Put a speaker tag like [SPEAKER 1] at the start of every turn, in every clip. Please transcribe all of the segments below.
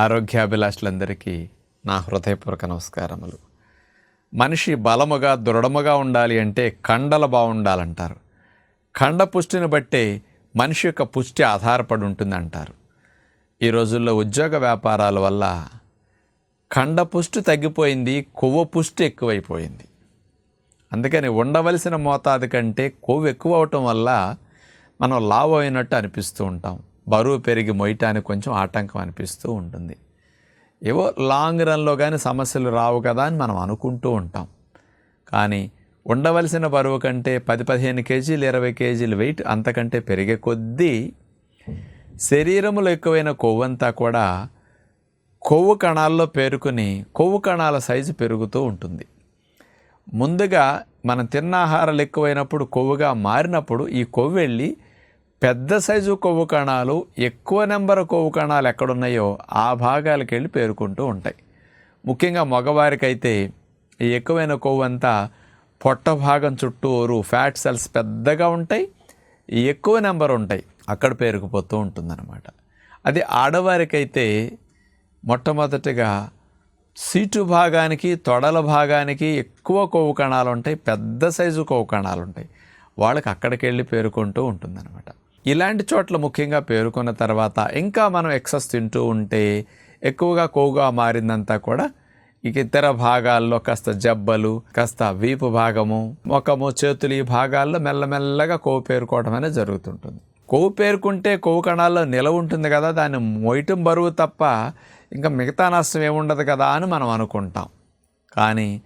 [SPEAKER 1] ఆరోగ్యాభిలాషులందరికీ నా హృదయపూర్వక నమస్కారములు. మనిషి బలముగా దృఢముగా ఉండాలి అంటే కండలు బాగుండాలంటారు. కండ పుష్టిని బట్టే మనిషి యొక్క పుష్టి ఆధారపడి ఉంటుందంటారు. ఈ రోజుల్లో ఉద్యోగ వ్యాపారాల వల్ల కండ పుష్టి తగ్గిపోయింది కొవ్వు పుష్టి ఎక్కువైపోయింది. అందుకని ఉండవలసిన మోతాదు కంటే కొవ్వు ఎక్కువ అవటం వల్ల మనం లావు అయినట్టు అనిపిస్తూ ఉంటాం. బరువు పెరిగి మొయ్యటానికి కొంచెం ఆటంకం అనిపిస్తూ ఉంటుంది. ఏవో లాంగ్ రన్లో కానీ సమస్యలు రావు కదా అని మనం అనుకుంటూ ఉంటాం. కానీ ఉండవలసిన బరువు కంటే పది పదిహేను కేజీలు ఇరవై కేజీలు వెయిట్ అంతకంటే పెరిగే కొద్దీ శరీరంలో ఎక్కువైన కొవ్వంతా కూడా కొవ్వు కణాల్లో పేరుకుని కొవ్వు కణాల సైజు పెరుగుతూ ఉంటుంది. ముందుగా మనం తిన్న ఆహారాలు ఎక్కువైనప్పుడు కొవ్వుగా మారినప్పుడు ఈ కొవ్వు వెళ్ళి పెద్ద సైజు కొవ్వు కణాలు ఎక్కువ నెంబర్ కొవ్వు కణాలు ఎక్కడున్నాయో ఆ భాగాలకు వెళ్ళి పేరుకుంటూ ఉంటాయి. ముఖ్యంగా మగవారికైతే ఈ ఎక్కువైన కొవ్వు అంతా పొట్ట భాగం చుట్టూరు ఫ్యాట్ సెల్స్ పెద్దగా ఉంటాయి ఎక్కువ నెంబర్ ఉంటాయి. అక్కడ పేరుకుపోతూ ఉంటుందన్నమాట. అది ఆడవారికైతే మొట్టమొదటిగా సీటు భాగానికి తొడల భాగానికి ఎక్కువ కొవ్వు కణాలు ఉంటాయి పెద్ద సైజు కొవ్వు కణాలు ఉంటాయి. వాళ్ళకి అక్కడికి వెళ్ళి పేరుకుంటూ ఉంటుందన్నమాట. ఇలాంటి చోట్ల ముఖ్యంగా పేరుకున్న తర్వాత ఇంకా మనం ఎక్సెస్ తింటూ ఉంటే ఎక్కువగా కొవ్వుగా మారిందంతా కూడా ఇక ఇతర భాగాల్లో కాస్త జబ్బలు కాస్త వీపు భాగము ముఖము చేతులు ఈ భాగాల్లో మెల్లమెల్లగా కొవ్వు పేరుకోవడం అనేది జరుగుతుంటుంది. కొవ్వు పేరుకుంటే కొవ్వు కణాల్లో నిలవ ఉంటుంది కదా దాన్ని మొయటం బరువు తప్ప ఇంకా మిగతా నష్టం ఏముండదు కదా అని మనం అనుకుంటాం. కానీ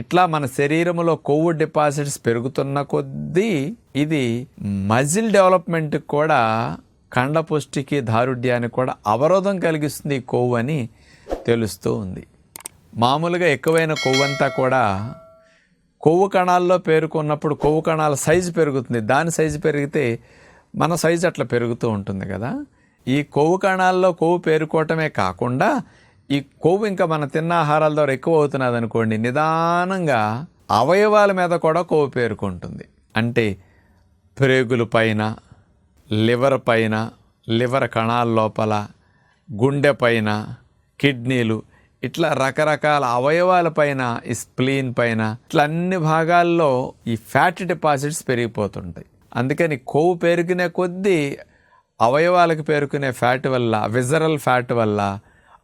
[SPEAKER 1] ఇట్లా మన శరీరంలో కొవ్వు డిపాజిట్స్ పెరుగుతున్న కొద్దీ ఇది మజిల్ డెవలప్మెంట్కి కూడా కండ పుష్టికి దారుఢ్యానికి కూడా అవరోధం కలిగిస్తుంది ఈ కొవ్వు అని తెలుస్తూ ఉంది. మామూలుగా ఎక్కువైన కొవ్వంతా కూడా కొవ్వు కణాల్లో పేరుకున్నప్పుడు కొవ్వు కణాల సైజు పెరుగుతుంది. దాని సైజు పెరిగితే మన సైజు అట్లా పెరుగుతూ ఉంటుంది కదా. ఈ కొవ్వు కణాల్లో కొవ్వు పేరుకోవటమే కాకుండా ఈ కొవ్వు ఇంకా మన తిన్న ఆహారాల ద్వారా ఎక్కువ అవుతున్నది అనుకోండి నిదానంగా అవయవాల మీద కూడా కొవ్వు పేరుకుంటుంది. అంటే ప్రేగుల పైన లివర్ పైన లివర్ కణాల లోపల గుండె పైన కిడ్నీలు ఇట్లా రకరకాల అవయవాల పైన ఈ స్ప్లీన్ పైన ఇట్లా అన్ని భాగాల్లో ఈ ఫ్యాట్ డిపాజిట్స్ పెరిగిపోతుంటాయి. అందుకని కొవ్వు పెరిగిన కొద్దీ అవయవాలకు పేరుకునే ఫ్యాట్ వల్ల విజరల్ ఫ్యాట్ వల్ల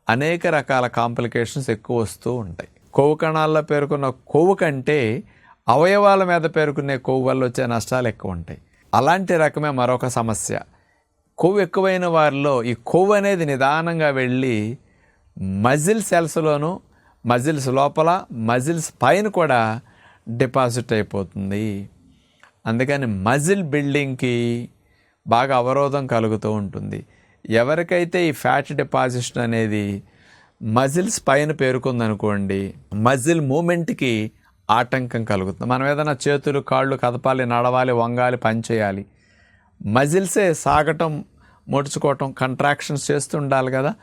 [SPEAKER 1] అనేక రకాల కాంప్లికేషన్స్ ఎక్కువ వస్తూ ఉంటాయి. కొవ్వు కణాల్లో పేరుకున్న కొవ్వు కంటే అవయవాల మీద పేరుకునే కొవ్వు వల్ల వచ్చే నష్టాలు ఎక్కువ ఉంటాయి. అలాంటి రకమే మరొక సమస్య. కొవ్వు ఎక్కువైన వారిలో ఈ కొవ్వు అనేది నిదానంగా వెళ్ళి మజిల్ సెల్స్లోను మజిల్స్ లోపల మజిల్స్ పైన కూడా డిపాజిట్ అయిపోతుంది. అందుకని మజిల్ బిల్డింగ్కి బాగా అవరోధం కలుగుతూ ఉంటుంది. ఎవరికైతే ఈ ఫ్యాట్ డిపాజిషన్ అనేది మజిల్స్ పైన పేరుకుందనుకోండి మజిల్ మూమెంట్కి ఆటంకం కలుగుతుంది. మనం ఏదైనా చేతులు కాళ్ళు కదపాలి నడవాలి వంగాలి పని చేయాలి. మజిల్సే సాగటం ముడుచుకోవటం కంట్రాక్షన్స్ చేస్తుండాలి కదా.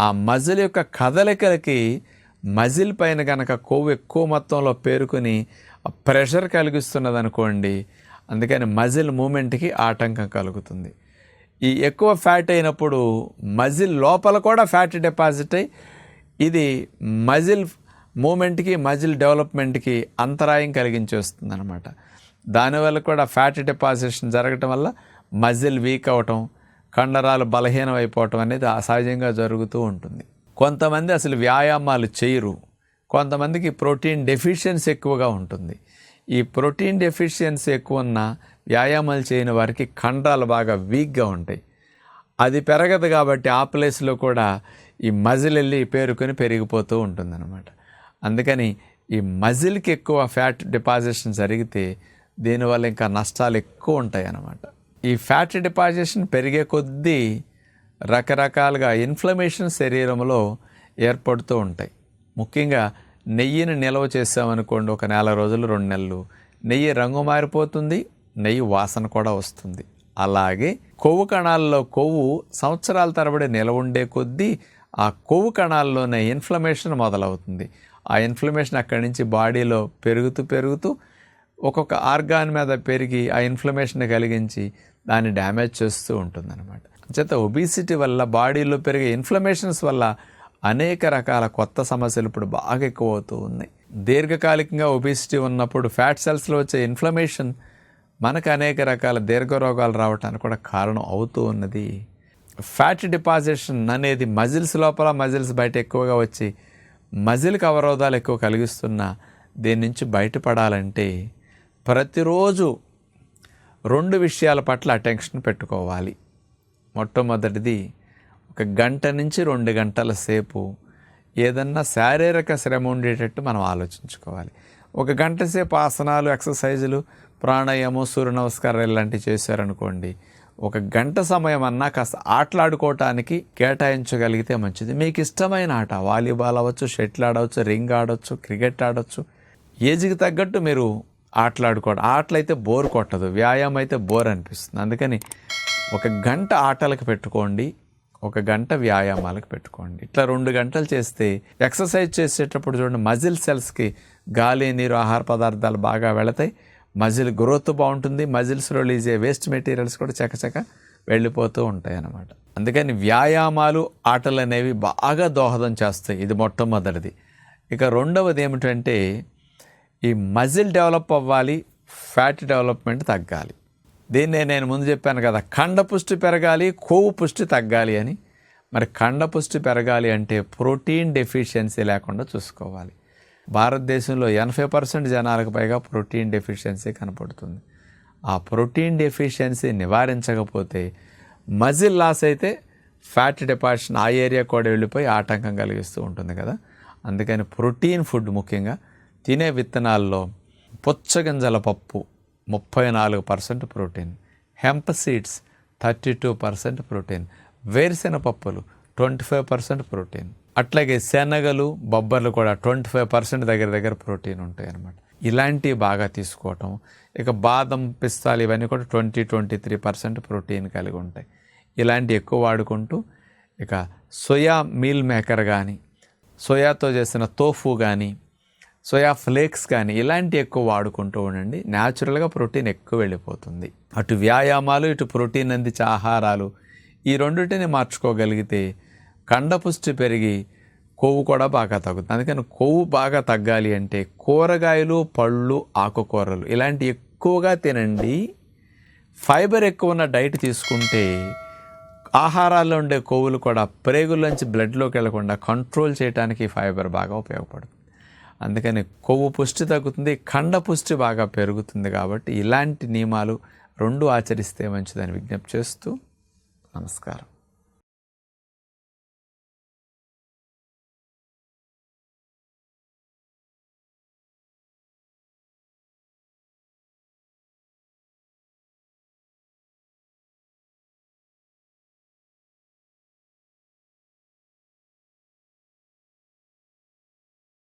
[SPEAKER 1] ఆ మజిల్ యొక్క కదలికలకి మజిల్ పైన కనుక కొవ్వు ఎక్కువ మొత్తంలో పేరుకుని ప్రెషర్ కలిగిస్తున్నది అనుకోండి అందుకని మజిల్ మూమెంట్కి ఆటంకం కలుగుతుంది. ఈ ఎక్కువ ఫ్యాట్ అయినప్పుడు మజిల్ లోపల కూడా ఫ్యాట్ డిపాజిట్ అయ్యి ఇది మజిల్ మూమెంట్కి మజిల్ డెవలప్మెంట్కి అంతరాయం కలిగించేస్తుంది అనమాట దానివల్ల కూడా ఫ్యాట్ డిపాజిషన్ జరగటం వల్ల మజిల్ వీక్ అవటం కండరాలు బలహీనం అయిపోవటం అనేది అసహజంగా జరుగుతూ ఉంటుంది. కొంతమంది అసలు వ్యాయామాలు చేయరు. కొంతమందికి ప్రోటీన్ డెఫిషియన్సీ ఎక్కువగా ఉంటుంది. ఈ ప్రోటీన్ డెఫిషియన్సీ ఎక్కువ ఉన్న వ్యాయామాలు చేయని వారికి కండరాలు బాగా వీక్గా ఉంటాయి. అది పెరగదు కాబట్టి ఆ ప్లేస్లో కూడా ఈ మజిల్ వెళ్ళి పేరుకొని పెరిగిపోతూ ఉంటుందన్నమాట. అందుకని ఈ మజిల్కి ఎక్కువ ఫ్యాట్ డిపాజిషన్ జరిగితే దీనివల్ల ఇంకా నష్టాలు ఎక్కువ ఉంటాయి అన్నమాట ఈ ఫ్యాట్ డిపాజిషన్ పెరిగే కొద్దీ రకరకాలుగా ఇన్ఫ్లమేషన్ శరీరంలో ఏర్పడుతూ ఉంటాయి. ముఖ్యంగా నెయ్యిని నిల్వ చేసామనుకోండి ఒక నెల రోజులు రెండు నెలలు నెయ్యి రంగు మారిపోతుంది నెయ్యి వాసన కూడా వస్తుంది. అలాగే కొవ్వు కణాల్లో కొవ్వు సంవత్సరాల తరబడి నిలవ ఉండే కొద్దీ ఆ కొవ్వు కణాల్లోనే ఇన్ఫ్లమేషన్ మొదలవుతుంది. ఆ ఇన్ఫ్లమేషన్ అక్కడి నుంచి బాడీలో పెరుగుతూ పెరుగుతూ ఒక్కొక్క ఆర్గాన్ మీద పెరిగి ఆ ఇన్ఫ్లమేషన్ కలిగించి దాన్ని డ్యామేజ్ చేస్తూ ఉంటుందన్నమాట. చేత ఒబీసిటీ వల్ల బాడీలో పెరిగే ఇన్ఫ్లమేషన్స్ వల్ల అనేక రకాల కొత్త సమస్యలు ఇప్పుడు బాగా ఎక్కువ అవుతూ ఉన్నాయి. దీర్ఘకాలికంగా ఒబిసిటీ ఉన్నప్పుడు ఫ్యాట్ సెల్స్లో వచ్చే ఇన్ఫ్లమేషన్ మనకు అనేక రకాల దీర్ఘ రోగాలు రావడానికి కూడా కారణం అవుతూ ఉన్నది. ఫ్యాట్ డిపాజిషన్ అనేది మజిల్స్ లోపల మజిల్స్ బయట ఎక్కువగా వచ్చి మజిల్కి అవరోధాలు ఎక్కువ కలిగిస్తున్న దీని నుంచి బయటపడాలంటే ప్రతిరోజు రెండు విషయాల పట్ల అటెన్షన్ పెట్టుకోవాలి. మొట్టమొదటిది ఒక గంట నుంచి రెండు గంటల సేపు ఏదన్నా శారీరక శ్రమ ఉండేటట్టు మనం ఆలోచించుకోవాలి. ఒక గంట సేపు ఆసనాలు ఎక్సర్సైజులు ప్రాణాయామం సూర్య నమస్కారాలు ఇలాంటివి చేశారనుకోండి ఒక గంట సమయం అన్నా కాస్త ఆటలాడుకోవటానికి కేటాయించగలిగితే మంచిది. మీకు ఇష్టమైన ఆట వాలీబాల్ అవ్వచ్చు షటిల్ ఆడవచ్చు రింగ్ ఆడవచ్చు క్రికెట్ ఆడవచ్చు ఏజ్కి తగ్గట్టు మీరు ఆటలాడుకోవడం. ఆటలు అయితే బోర్ కొట్టదు వ్యాయామం అయితే బోర్ అనిపిస్తుంది. అందుకని ఒక గంట ఆటలకు పెట్టుకోండి ఒక గంట వ్యాయామాలకు పెట్టుకోండి. ఇట్లా రెండు గంటలు చేస్తే ఎక్సర్సైజ్ చేసేటప్పుడు చూడండి మజిల్ సెల్స్కి గాలి నీరు ఆహార పదార్థాలు బాగా వెళతాయి. మజిల్ గ్రోత్ బాగుంటుంది మజిల్స్ రిలీజ్ అయ్యే వేస్ట్ మెటీరియల్స్ కూడా చకచక వెళ్ళిపోతూ ఉంటాయి అన్నమాట అందుకని వ్యాయామాలు ఆటలు అనేవి బాగా దోహదం చేస్తాయి. ఇది మొట్టమొదటిది. ఇక రెండవది ఏమిటంటే ఈ మజిల్ డెవలప్ అవ్వాలి ఫ్యాట్ డెవలప్మెంట్ తగ్గాలి. దీన్నే నేను ముందు చెప్పాను కదా కండ పుష్టి పెరగాలి కొవ్వు పుష్టి తగ్గాలి అని. మరి కండ పుష్టి పెరగాలి అంటే ప్రోటీన్ డెఫిషియన్సీ లేకుండా చూసుకోవాలి. భారతదేశంలో ఎనభై పర్సెంట్ జనాలకు పైగా ప్రోటీన్ డెఫిషియన్సీ కనపడుతుంది. ఆ ప్రోటీన్ డెఫిషియన్సీ నివారించకపోతే మజిల్ లాస్ అయితే ఫ్యాట్ డిపార్షన్ ఆ ఏరియా కూడా వెళ్ళిపోయి ఆటంకం కలిగిస్తూ ఉంటుంది కదా. అందుకని ప్రోటీన్ ఫుడ్ ముఖ్యంగా తినే విత్తనాల్లో పుచ్చగింజల పప్పు ముప్పై నాలుగు percent protein hemp seeds thirty two percent protein వేరుశెనగ పప్పులు ట్వంటీ ఫైవ్ పర్సెంట్ ప్రోటీన్. అట్లాగే శనగలు బొబ్బర్లు కూడా ట్వంటీ ఫైవ్ పర్సెంట్ దగ్గర దగ్గర ప్రోటీన్ ఉంటాయి అన్నమాట ఇలాంటివి బాగా తీసుకోవటం ఇక బాదం పిస్తాలు ఇవన్నీ కూడా twenty twenty three percent protein కలిగి ఉంటాయి. ఇలాంటివి ఎక్కువ వాడుకుంటూ ఇక సోయా మీల్ మేకర్ కానీ సోయాతో చేసిన తోఫు కానీ సోయా ఫ్లేక్స్ కానీ ఇలాంటివి ఎక్కువ వాడుకుంటూ ఉండండి. న్యాచురల్గా ప్రోటీన్ ఎక్కువ వెళ్ళిపోతుంది. అటు వ్యాయామాలు ఇటు ప్రోటీన్ అందించే ఆహారాలు ఈ రెండింటిని మార్చుకోగలిగితే కండపుష్టి పెరిగి కొవ్వు కూడా బాగా తగ్గుతుంది. అందుకని కొవ్వు బాగా తగ్గాలి అంటే కూరగాయలు పళ్ళు ఆకుకూరలు ఇలాంటి ఎక్కువగా తినండి. ఫైబర్ ఎక్కువ ఉన్న డైట్ తీసుకుంటే ఆహారాల్లో ఉండే కొవ్వులు కూడా ప్రేగుల్లోంచి బ్లడ్లోకి వెళ్ళకుండా కంట్రోల్ చేయడానికి ఫైబర్ బాగా ఉపయోగపడుతుంది. అందుకని కొవ్వు పుష్టి తగ్గుతుంది కండ పుష్టి బాగా పెరుగుతుంది కాబట్టి ఇలాంటి నియమాలు రెండు ఆచరిస్తే మంచిదని విజ్ఞప్తి చేస్తూ నమస్కారం.